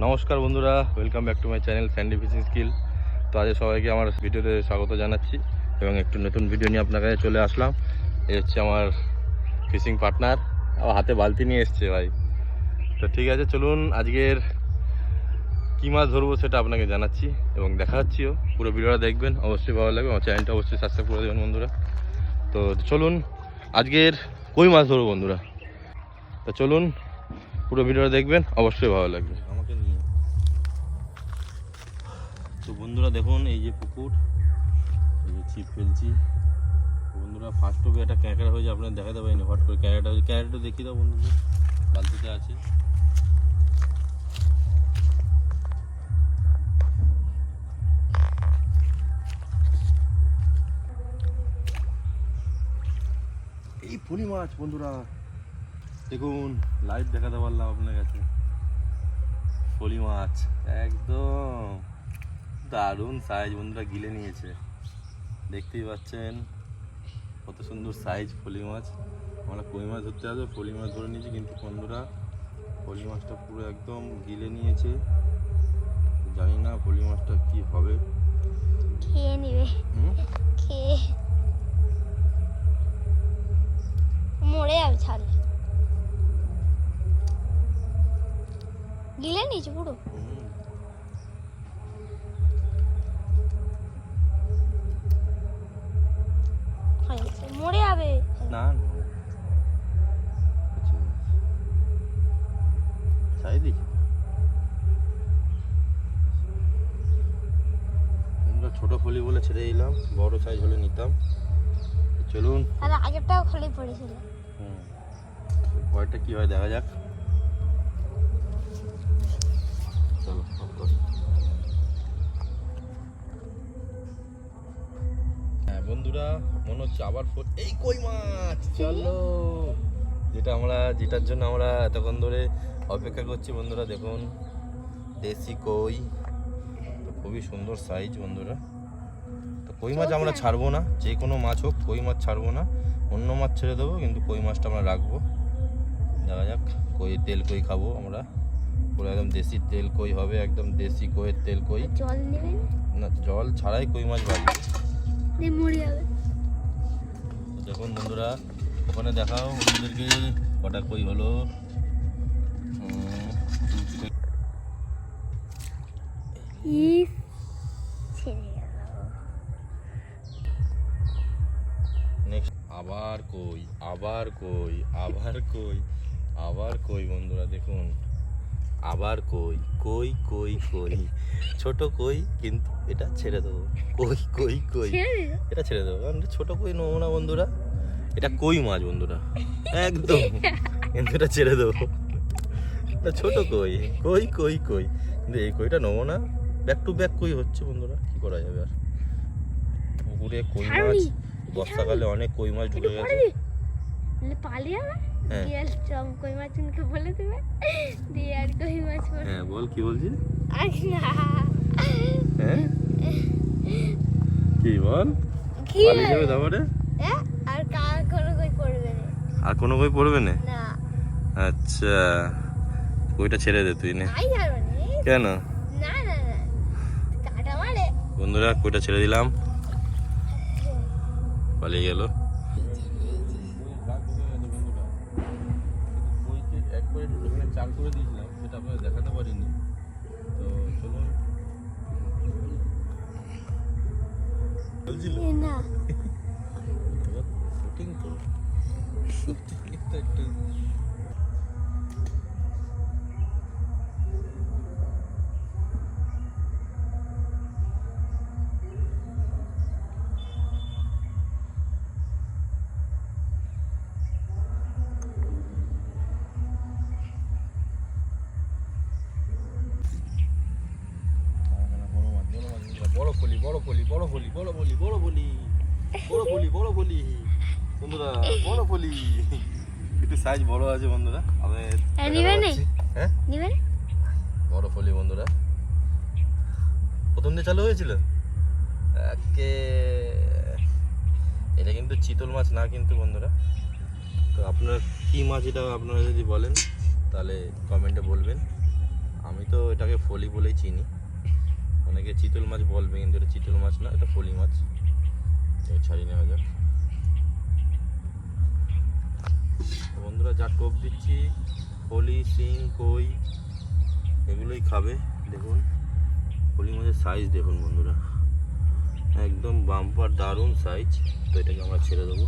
নমস্কার বন্ধুরা welcome back to my channel Sandy fishing skill তো আজ সবাইকে আমার ভিডিওতে স্বাগত জানাচ্ছি এবং একটু নতুন ভিডিও নিয়ে আপনার কাছে চলে আসলাম। এই হচ্ছে আমার ফিশিং পার্টনার আবার হাতে বালতি নিয়ে এসছে ভাই। তো ঠিক আছে, চলুন আজকের কী মাছ ধরবো সেটা আপনাকে জানাচ্ছি এবং দেখাচ্ছিও। পুরো ভিডিওটা দেখবেন, অবশ্যই ভালো লাগবে। আমার চ্যানেলটা অবশ্যই সাবস্ক্রাইব করে দেবেন বন্ধুরা। তো চলুন, আজকের কই মাছ ধরবো বন্ধুরা? তো চলুন, পুরো ভিডিওটা দেখবেন, অবশ্যই ভালো লাগবে। তো বন্ধুরা দেখুন, এই যে পুকুর, এই যে ছিপ ফেলছি। বন্ধুরা ফার্স্ট টপে একটা ক্যাঁকড়া হয়েছে আপনার দেখাতে পারিনি, হট করে ক্যাঁকড়াটা হয়েছে। ক্যাঁকড়াটা দেখিয়ে দাও বন্ধুদের বালতিতে আছে। এই ফুলি মাছ, বন্ধুরা। দেখুন লাইভ দেখাতে পারলাম আপনার কাছে। ফলি মাছ, একদম। দারুণ সাইজ বন্ধুরা গিলে নিয়েছে। দেখতেই পাচ্ছেন কত সুন্দর সাইজ ফলি মাছ। আমরা কই মাছ ধরতে আসব? ফলি মাছ ধরে নিয়েছি কিন্তু বন্ধুরা ফলি মাছটা পুরো একদম গিলে নিয়েছে। জানি না ফলি মাছটা কি হবে। খেয়ে নেবে। হুম? না আচ্ছা। দেখি। আমরা ছোট ফলি বলে ছেড়ে দিলাম বড় সাইজ হলে নিতাম। চলুন। তাহলে আগেরটাও খালি পড়েছিল। হুম। পরেরটা কি হয় দেখা যাক। চলো বন্ধুরা মনে হচ্ছে আবার এই কই মাছ? চলো। যেটা আমরা যেটার জন্য আমরা এতক্ষণ ধরে অপেক্ষা করছি বন্ধুরা দেখুন। দেশি কই। তো খুবই সুন্দর সাইজ বন্ধুরা। তো কই মাছ আমরা ছাড়বো না। যে কোনো মাছ হোক কই মাছ ছাড়বো না। অন্য মাছ ছেড়ে দেবো কিন্তু কই মাছটা আমরা রাখব। দেখা যাক কই তেল কই খাব আমরা। পুরো একদম দেশি তেল কই হবে একদম দেশি কইয়ের তেল কই। জল নেবেন না? জল ছাড়াই কই মাছ বাড়বে দিয়ে মরে যাবে। দেখুন বন্ধুরা ওখানে দেখাও বন্ধুদেরকে কটা কই হলো। আবার কই আবার কই আবার কই আবার কই বন্ধুরা দেখুন। আবার কই কই কই কই। ছোট কই কিন্তু এটা ছেড়ে দেবো। কই কই কই। এটা ছেড়ে দেবো। কারণ এটা ছোট কই নেব না বন্ধুরা এটা কই মাছ বন্ধুরা? একদম। কিন্তু এটা ছেড়ে দেবো। এটা ছোট কই কই কই কই। কিন্তু এই কইটা নেব না ব্যাক টু ব্যাক কই হচ্ছে বন্ধুরা? কি করা যাবে আর? পুকুরে কই মাছ বর্ষাকালে অনেক কই মাছ ঢুকে গেছে। পালিয়ে হ্যাঁ। বলে দেবে। দিয়ে আর কই মাছ হ্যাঁ বল কি বলছিস হ্যাঁ? কি বল? কি পালিয়ে যাবে তারপরে? হ্যাঁ? আর কার কোনো কই পড়বে না আর কোনো কই পড়বে না? না। আচ্ছা কইটা ছেড়ে দে তুই নে। যাবে না কেন? না না না। কাটা মারে। বন্ধুরা কইটা ছেড়ে দিলাম। পালিয়ে গেল। করে দিয়েছিলাম সেটা আপনারা দেখাতে পারিনি। তো চলুন। না। শুটিং তো একটু বড় ফলি বড় ফলি বড় ফলি বড় ফলি বড় ফলি বড় ফলি বড় ফলি বন্ধুরা বড় ফলি একটু সাইজ বড় আছে বন্ধুরা আমি হ্যাঁ? হ্যাঁ? বড় ফলি বন্ধুরা। প্রথম দিয়ে চালু হয়েছিল? একে এটা কিন্তু চিতল মাছ না কিন্তু বন্ধুরা। তো আপনার কি মাছ এটা আপনারা যদি বলেন তাহলে কমেন্টে বলবেন। আমি তো এটাকে ফলি বলেই চিনি। অনেকে চিতল মাছ বলবে কিন্তু এটা চিতল মাছ না, এটা ফলি মাছ। তো ছাড়িয়ে নেওয়া যাক। বন্ধুরা, যা টোপ দিচ্ছি ফলি শিং, কই, এগুলোই খাবে, দেখুন। ফলি মাছের সাইজ দেখুন বন্ধুরা। একদম বাম্পার দারুণ সাইজ তো এটাকে আমরা ছেড়ে দেবো।